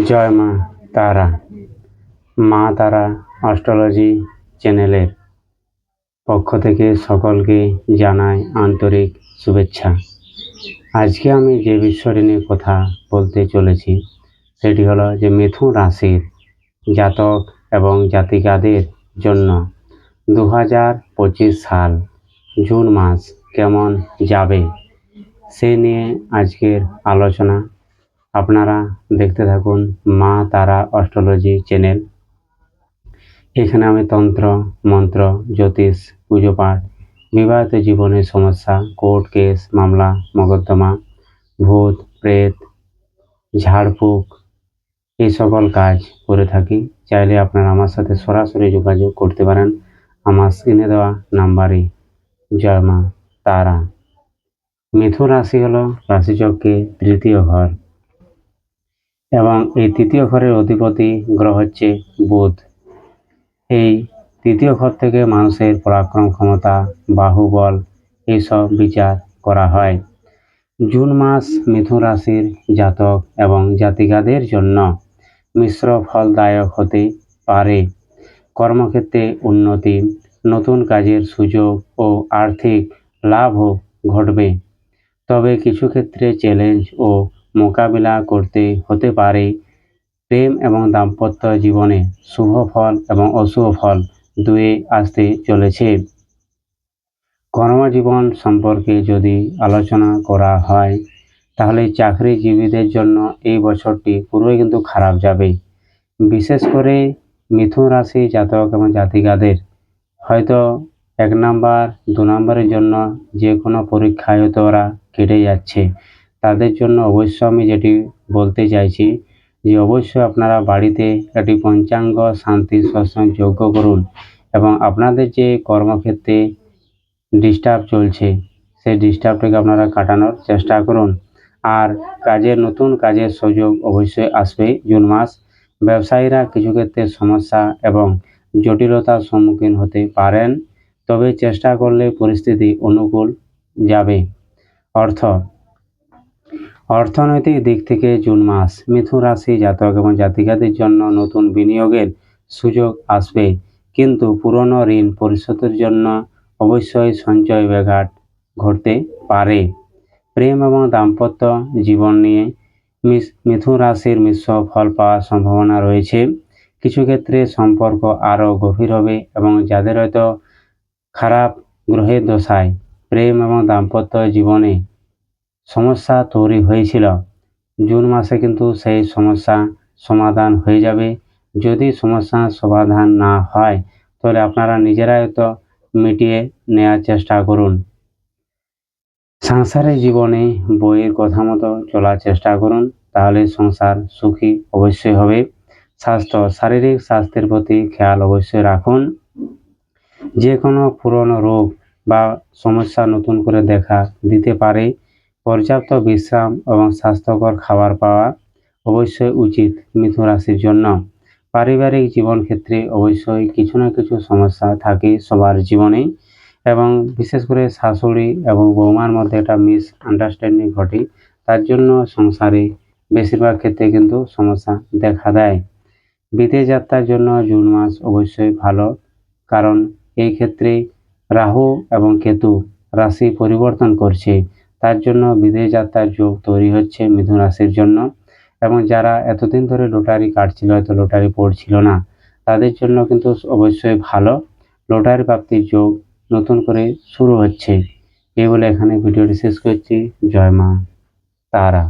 জয় মা তারা মা তারা অস্ট্রোলজি চ্যানেলের পক্ষ থেকে সকলকে জানাই আন্তরিক শুভেচ্ছা। আজকে আমি যে বিষয়টি নিয়ে কথা বলতে চলেছি, সেটি হলো যে মিথুন রাশির জাতক এবং জাতিকাদের জন্য দু হাজার পঁচিশ সাল জুন মাস কেমন যাবে, সে নিয়ে আজকের আলোচনা আপনারা দেখতে থাকুন মা তারা অস্ট্রোলজি চ্যানেল। এখানে আমি তন্ত্র, মন্ত্র, জ্যোতিষ, পুজো পাঠ, বিবাহিত জীবনের সমস্যা, কোর্ট কেস, মামলা, মকদ্দমা, ভূত, প্রেত, ঝাড়ফুঁক, এই সকল কাজ করে থাকি। চাইলে আপনারা আমার সাথে সরাসরি যোগাযোগ করতে পারেন। আমার স্ক্রিনে দেওয়া নাম্বারে। জয় মা তারা। মিথুন রাশি হলো রাশিচক্রে তৃতীয় ঘর। এবং এই তৃতীয় ঘরের অধিপতি গ্রহ হচ্ছে বুধ। এই তৃতীয় ঘর থেকে মানুষের পরাক্রম ক্ষমতা, বাহুবল এইসব বিচার করা হয়। জুন মাস মিথুন রাশির জাতক এবং জাতিকাদের জন্য মিশ্র ফলদায়ক হতে পারে। কর্মক্ষেত্রে উন্নতি, নতুন কাজের সুযোগ ও আর্থিক লাভও ঘটবে। তবে কিছু ক্ষেত্রে চ্যালেঞ্জ ও মোকাবিলা করতে হতে পারে। প্রেম এবং দাম্পত্য জীবনে শুভ ফল এবং অশুভ ফল দুয়ে আসতে চলেছে। কর্মজীবন সম্পর্কে যদি আলোচনা করা হয়, তাহলে চাকরিজীবীদের জন্য এই বছরটি পুরোই কিন্তু খারাপ যাবে। বিশেষ করে মিথুন রাশি জাতক এবং জাতিকাদের। হয়তো এক নাম্বার, দু নম্বরের জন্য যে কোনো পরীক্ষায় হয়তো ওরা কেটে যাচ্ছে। তাদের জন্য অবশ্য আমি যেটি বলতে চাইছি যে অবশ্যই আপনারা বাড়িতে একটি পঞ্চাঙ্গ শান্তি সৎসঙ্গ যজ্ঞ করুন এবং আপনাদের যে কর্মক্ষেত্রে ডিস্টার্ব চলছে, সেই ডিস্টার্বটাকে আপনারা কাটানোর চেষ্টা করুন। আর কাজের নতুন কাজের সুযোগ অবশ্যই আসবে জুন মাস। ব্যবসায়ীরা কিছু ক্ষেত্রে সমস্যা এবং জটিলতার সম্মুখীন হতে পারেন, তবে চেষ্টা করলে পরিস্থিতি অনুকূল যাবে। অর্থ অর্থনৈতিক দিক থেকে জুন মাস, মিথুন রাশি জাতক এবং জাতিকাদের জন্য নতুন বিনিয়োগের সুযোগ আসবে। কিন্তু পুরনো ঋণ পরিশোধের জন্য অবশ্যই সঞ্চয় ব্যাঘাট ঘটতে পারে। প্রেম এবং দাম্পত্য জীবন নিয়ে মিথুন রাশির মিশ্র ফল পাওয়ার সম্ভাবনা রয়েছে। কিছু ক্ষেত্রে সম্পর্ক আরও গভীর হবে এবং যাদের হয়তো খারাপ গ্রহের দশায় প্রেম এবং দাম্পত্য জীবনে সমস্যা তৈরি হয়েছিল। জুন মাসে কিন্তু সেই সমস্যা সমাধান হয়ে যাবে। যদি সমস্যা সমাধান না হয়, তাহলে আপনারা নিজেরাই হয়তো মিটিয়ে নেওয়ার চেষ্টা করুন। সংসারের জীবনে বইয়ের কথা মতো চলার চেষ্টা করুন, তাহলে সংসার সুখী অবশ্যই হবে। স্বাস্থ্য, শারীরিক স্বাস্থ্যের প্রতি খেয়াল অবশ্যই রাখুন। যে কোনো পুরনো রোগ বা সমস্যা নতুন করে দেখা দিতে পারে। পর্যাপ্ত বিশ্রাম এবং স্বাস্থ্যকর খাবার পাওয়া অবশ্যই উচিত মিথুন রাশির জন্য। পারিবারিক জীবন ক্ষেত্রে অবশ্যই কিছু না কিছু সমস্যা থাকে সবার জীবনেই এবং বিশেষ করে শাশুড়ি এবং বৌমার মধ্যে একটা মিস আন্ডারস্ট্যান্ডিং ঘটে, তার জন্য সংসারে বেশিরভাগ ক্ষেত্রে কিন্তু সমস্যা দেখা দেয়। বিদেশ যাত্রার জন্য জুন মাস অবশ্যই ভালো, কারণ এই ক্ষেত্রে রাহু এবং কেতু রাশি পরিবর্তন করছে। জন্য বিদেশ যাত্রার যোগ তৈরি হচ্ছে মিথুন রাশির জন্য। এবং যারা এতদিন ধরে লটারি কাটছিল, হয়তো লটারি পড়ছিল না, তাদের জন্য কিন্তু অবশ্যই ভালো। লটারি প্রাপ্তির যোগ নতুন করে শুরু হচ্ছে। এই বলে এখানে ভিডিওটি শেষ করছি। জয় মা তারা।